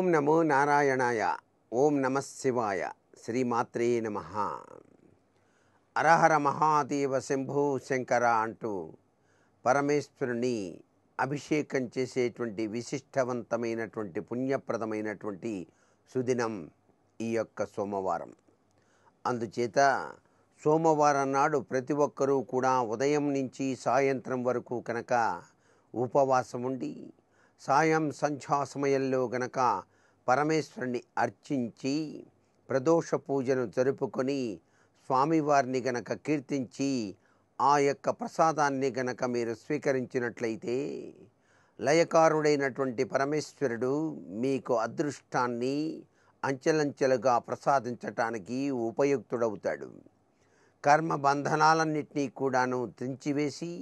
ఓం నమో నారాయణాయ ఓం నమ శివాయ శ్రీమాత్రే నమ. అరహర మహాదేవ శంభు శంకర అంటూ పరమేశ్వరుని అభిషేకం చేసేటువంటి విశిష్టవంతమైనటువంటి పుణ్యప్రదమైనటువంటి సుదినం ఈ యొక్క సోమవారం. అందుచేత సోమవారం నాడు ప్రతి ఒక్కరూ కూడా ఉదయం నుంచి సాయంత్రం వరకు కనుక ఉపవాసం ఉండి సాయం సంధ్యా సమయంలో గనక పరమేశ్వరుని అర్చించి ప్రదోష పూజను జరుపుకొని స్వామివారిని గనక కీర్తించి ఆ యొక్క ప్రసాదాన్ని గనక మీరు స్వీకరించినట్లయితే లయకారుడైనటువంటి పరమేశ్వరుడు మీకు అదృష్టాన్ని అంచెలంచెలుగా ప్రసాదించటానికి ఉపయుక్తుడవుతాడు. కర్మ బంధనాలన్నింటినీ కూడాను త్రించివేసి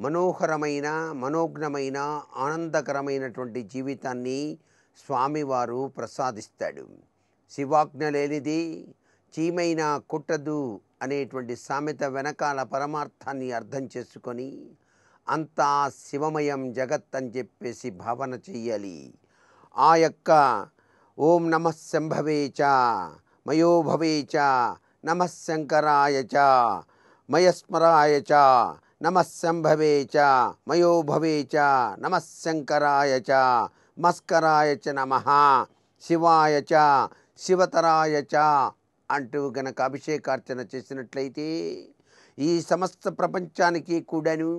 మనోహరమైన మనోజ్ఞమైన ఆనందకరమైనటువంటి జీవితాన్ని స్వామివారు ప్రసాదిస్తాడు. శివాజ్ఞ లేనిది చీమైన కుట్టదు అనేటువంటి సామెత వెనకాల పరమార్థాన్ని అర్థం చేసుకొని అంతా శివమయం జగత్ అని చెప్పేసి భావన చెయ్యాలి. ఆ యొక్క ఓం నమ శంభవే చ మయోభవే చ శంకరాయ చ మయస్మరాయ చ నమస్సంభవే చ మయోభవే చ నమశంకరాయ చ మస్కరాయ చ నమ శివాయ చ శివతరాయ చ అంటూ గనక అభిషేకార్చన చేసినట్లయితే ఈ సమస్త ప్రపంచానికి కూడాను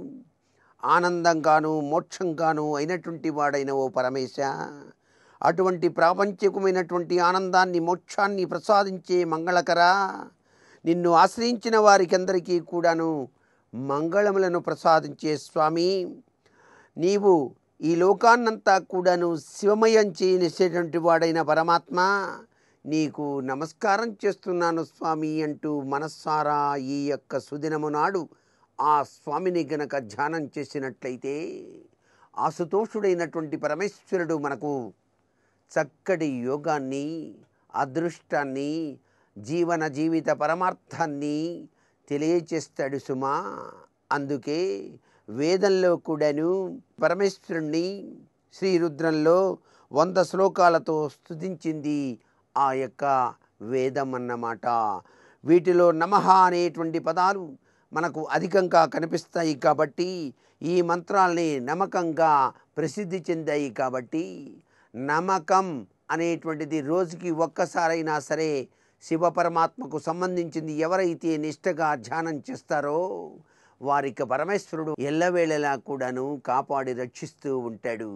ఆనందంగాను మోక్షంగాను అయినటువంటి వాడైన ఓ పరమేశ అటువంటి ప్రాపంచికమైనటువంటి ఆనందాన్ని మోక్షాన్ని ప్రసాదించే మంగళకర నిన్ను ఆశ్రయించిన వారికందరికీ కూడాను మంగళములను ప్రసాదించే స్వామి నీవు ఈ లోకాన్నంతా కూడాను శివమయం చేయనిసేటువంటి వాడైన పరమాత్మ నీకు నమస్కారం చేస్తున్నాను స్వామి అంటూ మనస్సారా ఈ యొక్క సుదినము నాడు ఆ స్వామిని గనక ధ్యానం చేసినట్లయితే ఆసుతోషుడైనటువంటి పరమేశ్వరుడు మనకు చక్కటి యోగాన్ని అదృష్టాన్ని జీవన జీవిత పరమార్థాన్ని తెలియచేస్తాడు సుమా. అందుకే వేదంలో కూడాను పరమేశ్వరుణ్ణి శ్రీరుద్రంలో వంద శ్లోకాలతో స్తుతించింది ఆ యొక్క వేదం అన్నమాట వీటిలో నమః అనేటువంటి పదాలు మనకు అధికంగా కనిపిస్తాయి కాబట్టి ఈ మంత్రాల్ని నమ్మకంగా ప్రసిద్ధి చెందాయి కాబట్టి నమ్మకం అనేటువంటిది రోజుకి ఒక్కసారైనా సరే శివపరమాత్మకు సంబంధించింది ఎవరైతే నిష్టగా ధ్యానం చేస్తారో వారిక పరమేశ్వరుడు ఎల్లవేళలా కూడాను కాపాడి రక్షిస్తూ ఉంటాడు.